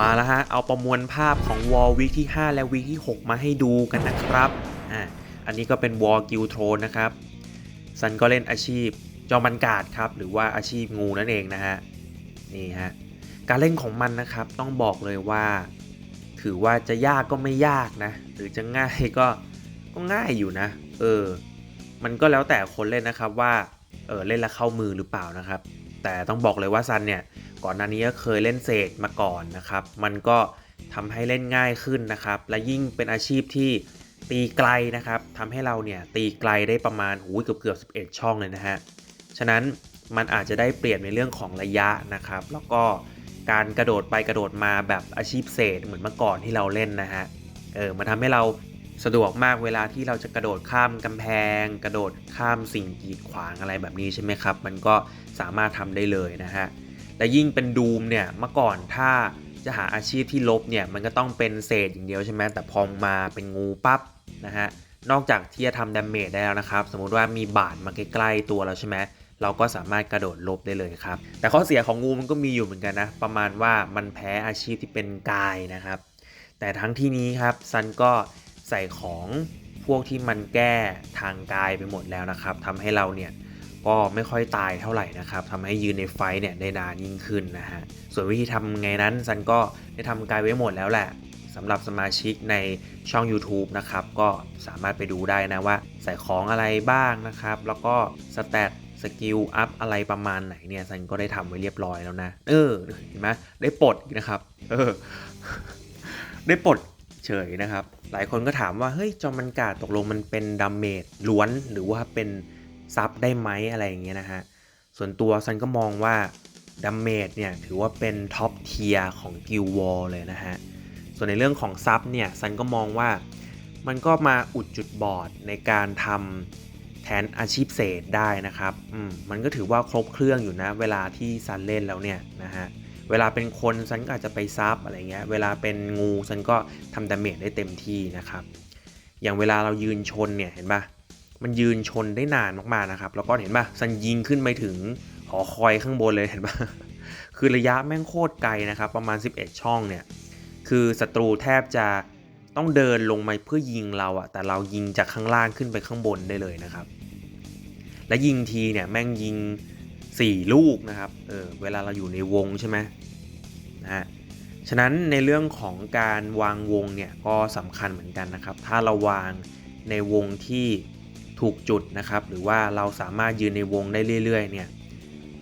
มาแล้วฮะ เอาประมวลภาพของวอลวิกที่ 5 และวิกที่ 6 มาให้ดูกันนะครับ อ่า อันนี้ก็เป็นวอลกิลโทนนะครับ ซันก็เล่นอาชีพจอมันกาดครับ หรือว่าอาชีพงูนั่นเองนะฮะ นี่ฮะ การเล่นของมันนะครับ ต้องบอกเลยว่า ถือว่าจะยากก็ไม่ยากนะ หรือจะง่ายก็ ก็ง่ายอยู่นะ เออ มันก็แล้วแต่คนเล่นนะครับว่า เออเล่นแล้วเข้ามือหรือเปล่านะครับ แต่ต้องบอกเลยว่าซันเนี่ยก่อนหน้านี้ก็เคยเล่นเศษมาก่อนนะครับ มันก็ทำให้เล่นง่ายขึ้นนะครับ และยิ่งเป็นอาชีพที่ตีไกลนะครับทำให้เราเนี่ยตีไกลได้ประมาณหูเกือบเกือบ11 ช่องเลยนะฮะ ฉะนั้นมันอาจจะได้เปรียบในเรื่องของระยะนะครับ แล้วก็การกระโดดไปกระโดดมาแบบอาชีพเศษเหมือนเมื่อก่อนที่เราเล่นนะฮะ เออ มันทำให้เรา สะดวกมากเวลาที่เราจะกระโดดข้ามกำแพง กระโดดข้ามสิ่งกีดขวางอะไรแบบนี้ใช่ไหมครับ มันก็สามารถทำได้เลยนะฮะ และยิ่งเป็นดูมเนี่ยเมื่อก่อนถ้าจะหาอาชีพที่ลบเนี่ยมันก็ต้องเป็นเศษอย่างเดียวใช่ไหมแต่พอมาเป็นงูปั๊บนะฮะนอกจากที่จะทำดาเมจได้แล้วนะครับ สมมุติว่ามีบาดมาใกล้ๆตัวเราใช่ไหมเราก็สามารถกระโดดลบได้เลยครับ แต่ข้อเสียของงูมันก็มีอยู่เหมือนกันนะ ประมาณว่ามันแพ้อาชีพที่เป็นกายนะครับ แต่ทั้งที่นี้ครับซันก็ ใส่ของพวกที่มันแก้ทางกายไปหมดแล้วนะครับทำให้เราเนี่ยก็ไม่ค่อยตายเท่าไหร่นะครับทำให้ยืนในไฟเนี่ยได้นานยิ่งขึ้นนะฮะส่วนวิธีทำไงนั้นซันก็ได้ทำกายไว้หมดแล้วแหละสำหรับสมาชิกในช่อง YouTube นะครับ ก็สามารถไปดูได้นะว่า ใส่ของอะไรบ้างนะครับ แล้วก็สแตทสกิลอัพอะไรประมาณไหนเนี่ยซันก็ได้ทำไว้เรียบร้อยแล้วนะ เออเห็นไหมได้ปลดนะครับ เออ ได้ปลด เฉยนะครับ หลายคนก็ถามว่า เฮ้ย จอมันกาตกลงมันเป็นดาเมจล้วนหรือว่าเป็นซับได้ไหมอะไรอย่างเงี้ยนะฮะ ส่วนตัวซันก็มองว่าดัมเมจเนี่ยถือว่าเป็นท็อปเทียร์ของกิลวอลเลยนะฮะ ส่วนในเรื่องของซับเนี่ยซันก็มองว่ามันก็มาอุดจุดบอดในการทำแทนอาชีพเศษได้นะครับ อืม มันก็ถือว่าครบเครื่องอยู่นะ เวลาที่ซันเล่นแล้วเนี่ยนะฮะ เวลาเป็นคนซันก็อาจจะไปซับอะไรเงี้ย เวลาเป็นงูซันก็ทำดาเมจได้เต็มที่นะครับ อย่างเวลาเรายืนชนเนี่ยเห็นปะมันยืนชนได้นานมากๆนะครับ แล้วก็เห็นปะซันยิงขึ้นไปถึงหอคอยข้างบนเลยเห็นปะคือระยะแม่งโคตรไกลนะครับ ประมาณ 11 ช่องเนี่ย คือศัตรูแทบจะต้องเดินลงมาเพื่อยิงเราอะแต่เรายิงจากข้างล่างขึ้นไปข้างบนได้เลยนะครับ และยิงทีเนี่ยแม่งยิง 4 ลูกนะครับ เออเวลาเราอยู่ในวงใช่ไหมนะฮะ ฉะนั้นในเรื่องของการวางวงเนี่ยก็สำคัญเหมือนกันนะครับ ถ้าเราวางในวงที่ถูกจุดนะครับ หรือว่าเราสามารถยืนในวงได้เรื่อยๆเนี่ย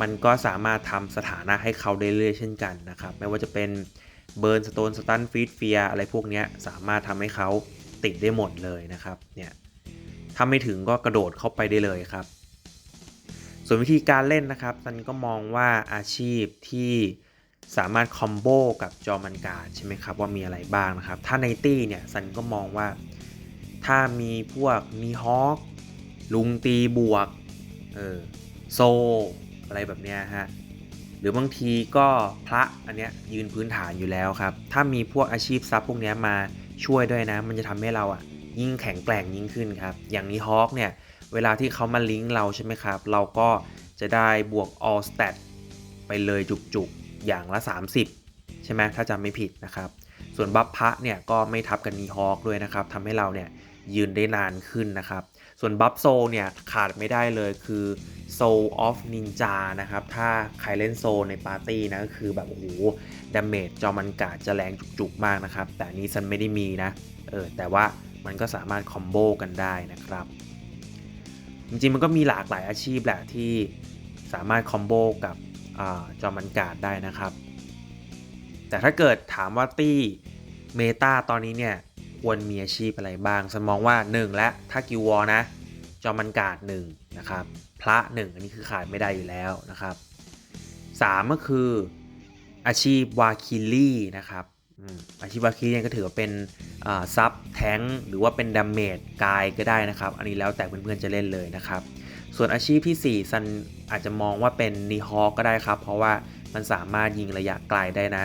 มันก็สามารถทำสถานะให้เขาได้เรื่อยเช่นกันนะครับ ไม่ว่าจะเป็นเบิร์นสโตนสตันฟีดเฟียอะไรพวกนี้สามารถทำให้เขาติดได้หมดเลยนะครับ เนี่ยถ้าไม่ถึงก็กระโดดเข้าไปได้เลยครับ ส่วนวิธีการเล่นนะครับซันก็มองว่าอาชีพที่สามารถคอมโบกับจอมันการใช่ไหมครับว่ามีอะไรบ้างนะครับ ถ้าในตี้เนี่ยซันก็มองว่าถ้ามีพวกมีฮอคลุงตีบวกเออโซ อะไรแบบเนี้ยฮะหรือบางทีก็พระอันเนี้ยยืนพื้นฐานอยู่แล้วครับ ถ้ามีพวกอาชีพซับพวกเนี้ยมาช่วยด้วยนะ มันจะทำให้เราอะยิ่งแข็งแกร่งยิ่งขึ้นครับ อย่างนี้ฮอคเนี่ย เวลาที่เขามาลิงก์เราใช่ไหมครับ เราก็จะได้บวก all stat ไปเลยจุกๆ อย่างละ 30 ใช่ไหมถ้าจำไม่ผิดนะครับ ส่วนบัฟพระเนี่ยก็ไม่ทับกันนีฮอคด้วยนะครับทำให้เราเนี่ยยืนได้นานขึ้นนะครับ ส่วนบัฟโซเนี่ยขาดไม่ได้เลยคือ Soul of Ninja นะครับ ถ้าใครเล่นโซในปาร์ตี้นะก็คือแบบโอ้โหดาเมจจอมันกาดจะแรงจุกๆ มากนะครับ แต่นนี้ซันไม่ได้มีนะ เออแต่ว่ามันก็สามารถคอมโบกันได้นะครับ จริงๆมันก็มีหลากหลายอาชีพแหละที่สามารถคอมโบกับอจอมันกาดได้นะครับ แต่ถ้าเกิดถามว่าตี้เมตาตอนนี้เนี่ยควรมีอาชีพอะไรบ้างฉันมองว่า 1 และถ้ากิววอนะจอมันกาด1นะครับพระ 1 อันนี้คือขาดไม่ได้อยู่แล้วนะครับ 3 ก็คืออาชีพวาคิลี่นะครับ อาชีพวาคิลี่เนี่ยก็ถือว่าเป็นซับแทงหรือว่าเป็นดาเมจกายก็ได้นะครับ อันนี้แล้วแต่เพื่อนๆจะเล่นเลยนะครับ ส่วนอาชีพที่ 4 ซันอาจจะมองว่าเป็นนีฮอก็ได้ครับ เพราะว่ามันสามารถยิงระยะไกลได้นะ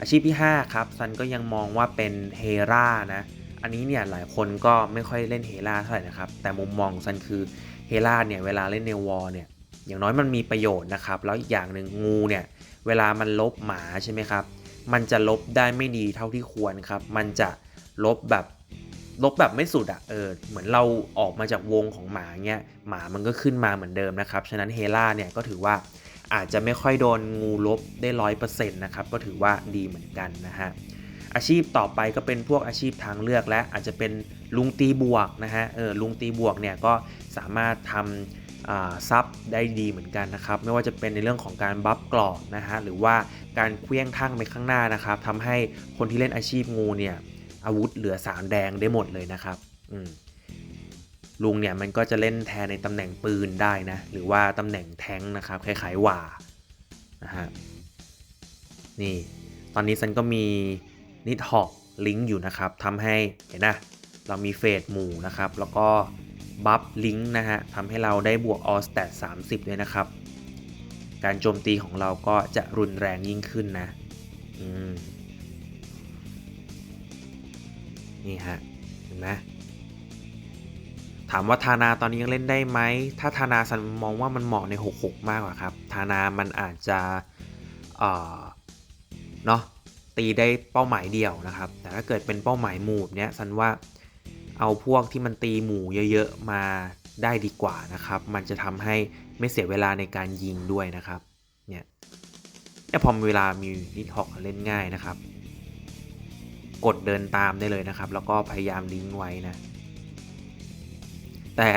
อาชีพที่ 5 ครับซันก็ยังมองว่าเป็นเฮรานะ อันนี้เนี่ยหลายคนก็ไม่ค่อยเล่นเฮราเท่าไหร่นะครับ แต่มุมมองของซันคือเฮราเนี่ยเวลาเล่นในวอลเนี่ยอย่างน้อยมันมีประโยชน์นะครับ แล้วอีกอย่างหนึ่งงูเนี่ยเวลามันลบหมาใช่ไหมครับ มันจะลบได้ไม่ดีเท่าที่ควรครับ มันจะลบแบบลบแบบไม่สุดอะ่ะเออเหมือนเราออกมาจากวงของหมาเงี้ยหมามันก็ขึ้นมาเหมือนเดิมนะครับ ฉะนั้นเฮล่าเนี่ยก็ถือว่าอาจจะไม่ค่อยโดนงูลบได้ร้อยเปอร์เซ็นต์นะครับ ก็ถือว่าดีเหมือนกันนะฮะอาชีพต่อไปก็เป็นพวกอาชีพทางเลือกและอาจจะเป็นลุงตีบวกนะฮะเออลุงตีบวกเนี่ยก็สามารถทำ ซับได้ดีเหมือนกันนะครับ ไม่ว่าจะเป็นในเรื่องของการบัฟกรอบนะฮะหรือว่าการเคลี้ยงทั่งไปข้างหน้านะครับทำให้คนที่เล่นอาชีพงูเนี่ยอาวุธเหลือสามแดงได้หมดเลยนะครับลุงเนี่ยมันก็จะเล่นแทนในตำแหน่งปืนได้นะหรือว่าตำแหน่งแทงนะครับคล้ายๆว่านะฮะนี่ตอนนี้ซันก็มีนิดฮอกลิงก์อยู่นะครับทำให้เห็นนะเรามีเฟสหมู่นะครับ แล้วก็ บัฟลิงก์นะฮะทำให้เราได้บวก all stat 30 ด้วยนะครับ การโจมตีของเราก็จะรุนแรงยิ่งขึ้นนะนี่ฮะเห็นไหมถามว่าทานาตอนนี้ยังเล่นได้ไหม ถ้าทานาสันมองว่ามันเหมาะใน 66 มากกว่าครับทานามันอาจจะเอ่อเนาะตีได้เป้าหมายเดียวนะครับ แต่ถ้าเกิดเป็นเป้าหมายหมู่เนี้ยสันว่า เอาพวกที่มันตีหมู่เยอะๆมาได้ดีกว่านะครับ มันจะทำให้ไม่เสียเวลาในการยิงด้วยนะครับ เนี่ยเนี่พอเวลามีนิดฮอกเล่นง่ายนะครับ กดเดินตามได้เลยนะครับ แล้วก็พยายามลิงก์ไว้นะ แต่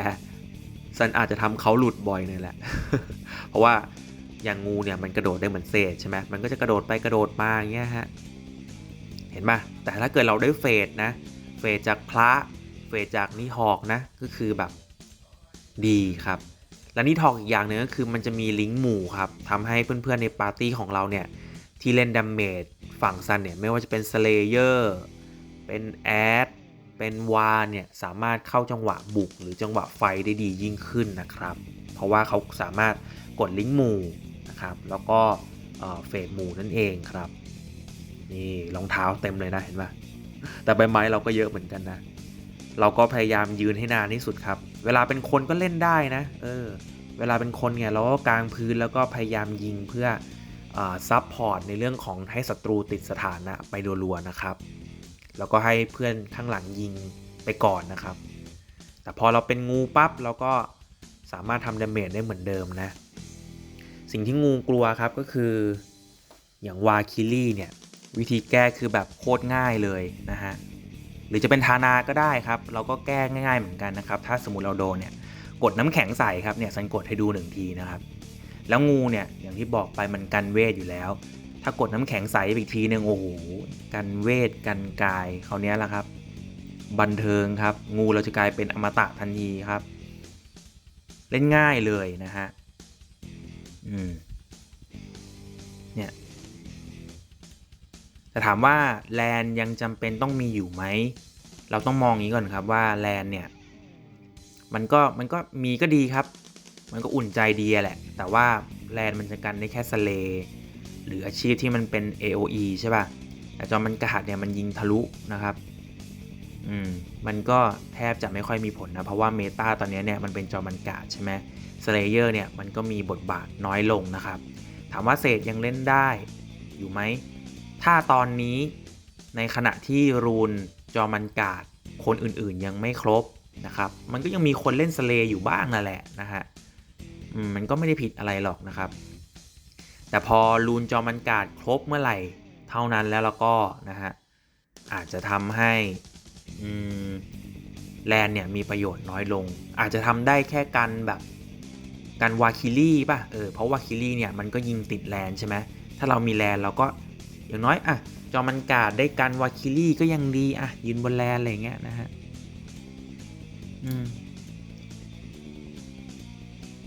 ซันอาจจะทำเขาหลุดบ่อยเลยแหละ เพราะว่าอย่างงูเนี่ยมันกระโดดได้เหมือนเศษใช่ไหมมันก็จะกระโดดไปกระโดดมาอย่างเงี้ยฮะ เห็นปะแต่ถ้าเกิดเราได้เฟดนะ เฟดจากพระ เฟดจากนิฮอกนะก็คือแบบดีครับ และนิทอกอีกอย่างหนึ่งก็คือมันจะมีลิงก์หมู่ครับทำให้เพื่อนๆในปาร์ตี้ของเราเนี่ย ที่เล่นดาเมจฝั่งซันเนี่ยไม่ว่าจะเป็นสเลเยอร์เป็นแอดเป็นวาเนี่ยสามารถเข้าจังหวะบุกหรือจังหวะไฟได้ดียิ่งขึ้นนะครับ เพราะว่าเขาสามารถกดลิงก์หมู่นะครับแล้วก็เฟดหมู่นั่นเองครับนี่รองเท้าเต็มเลยนะเห็นปะแต่ใบไม้เราก็เยอะเหมือนกันนะ เราก็พยายามยืนให้นานที่สุดครับ เวลาเป็นคนก็เล่นได้นะ เออ เวลาเป็นคนเนี่ยเราก็กางพื้นแล้วก็พยายามยิงเพื่อซับพอร์ตในเรื่องของให้ศัตรูติดสถานะไปรัวๆนะครับ แล้วก็ให้เพื่อนข้างหลังยิงไปก่อนนะครับ แต่พอเราเป็นงูปั๊บเราก็สามารถทำดาเมจได้เหมือนเดิมนะ สิ่งที่งูกลัวครับก็คืออย่างวาคิลี่เนี่ยวิธีแก้คือแบบโคตรง่ายเลยนะฮะ หรือจะเป็นทานาก็ได้ครับ เราก็แก้ง่ายๆเหมือนกันนะครับ ถ้าสมมติเราโดนเนี่ยกดน้ำแข็งใส่ครับเนี่ยสันกดให้ดูหนึ่งทีนะครับ แล้วงูเนี่ยอย่างที่บอกไปมันกันเวทอยู่แล้ว ถ้ากดน้ำแข็งใส่อีกทีหนึ่งโอ้โหกันเวทกันกายคราวนี้แหละครับ บันเทิงครับ งูเราจะกลายเป็นอมตะทันทีครับ เล่นง่ายเลยนะฮะอืมเนี่ย แต่ถามว่าแลนยังจำเป็นต้องมีอยู่ไหม เราต้องมองงี้ก่อนครับว่าแลนเนี่ยมันก็มันก็มีก็ดีครับ มันก็อุ่นใจดีแหละ แต่ว่าแลนมันจะกันได้แค่สเล หรืออาชีพที่มันเป็น AOE ใช่ป่ะ แต่จอมันกระหัดเนี่ยมันยิงทะลุนะครับ อืม มันก็แทบจะไม่ค่อยมีผลนะ เพราะว่าเมตาตอนนี้เนี่ยมันเป็นจอมันกาดใช่ไหมสเลเยอร์เนี่ยมันก็มีบทบาทน้อยลงนะครับ ถามว่าเศษยังเล่นได้อยู่ไหม ถ้าตอนนี้ในขณะที่รูนจอมันกาดคนอื่นๆยังไม่ครบนะครับ มันก็ยังมีคนเล่นสเลอยู่บ้างนั่นแหละนะฮะมันก็ไม่ได้ผิดอะไรหรอกนะครับ แต่พอรูนจอมันกาดครบเมื่อไหร่เท่านั้นแล้วเราก็นะฮะอาจจะทำให้แลนเนี่ยมีประโยชน์น้อยลง อาจจะทำได้แค่กันแบบกันวาคิลี่ป่ะเออเพราะวาคิลี่เนี่ยมันก็ยิงติดแลนใช่ไหมถ้าเรามีแลนเราก็ อย่างน้อยอะจอมันกาดได้กันวาคิลี่ก็ยังดีอะยืนบนแลนอะไรเงี้ยนะฮะอืม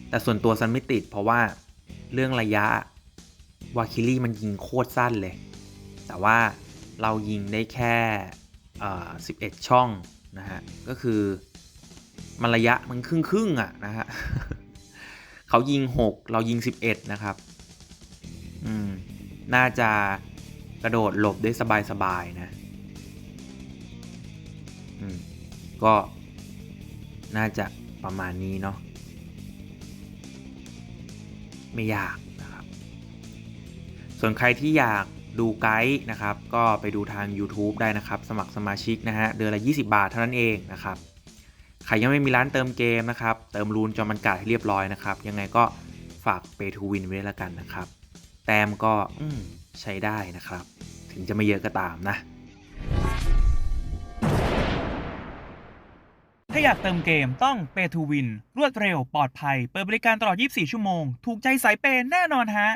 แต่ส่วนตัวซันไม่ติดเพราะว่าเรื่องระยะวาคิลี่มันยิงโคตรสั้นเลย แต่ว่าเรายิงได้แค่สิบเอ็ดช่องนะฮะ ก็คือมันระยะมันครึ่งครึ่งอะนะฮะเขายิง 6 เรายิง 11 นะครับ อืม น่าจะ กระโดดหลบได้สบายๆนะอืมก็น่าจะประมาณนี้เนาะไม่ยากนะครับ ส่วนใครที่อยากดูไกด์นะครับ ก็ไปดูทาง YouTube ได้นะครับ สมัครสมาชิกนะฮะ เดือนละ 20 บาทเท่านั้นเองนะครับ ใครยังไม่มีร้านเติมเกมนะครับ เติมรูนจอมันกาดให้เรียบร้อยนะครับ ยังไงก็ฝากเปทูวินไว้แล้วกันนะครับ แต้มก็อืม ใช้ได้นะครับ ถึงจะไม่เยอะก็ตามนะ ถ้าอยากเติมเกมต้อง Pay to Win รวดเร็วปลอดภัย เปิดบริการตลอด 24 ชั่วโมง ถูกใจสายเปย์แน่นอนฮะ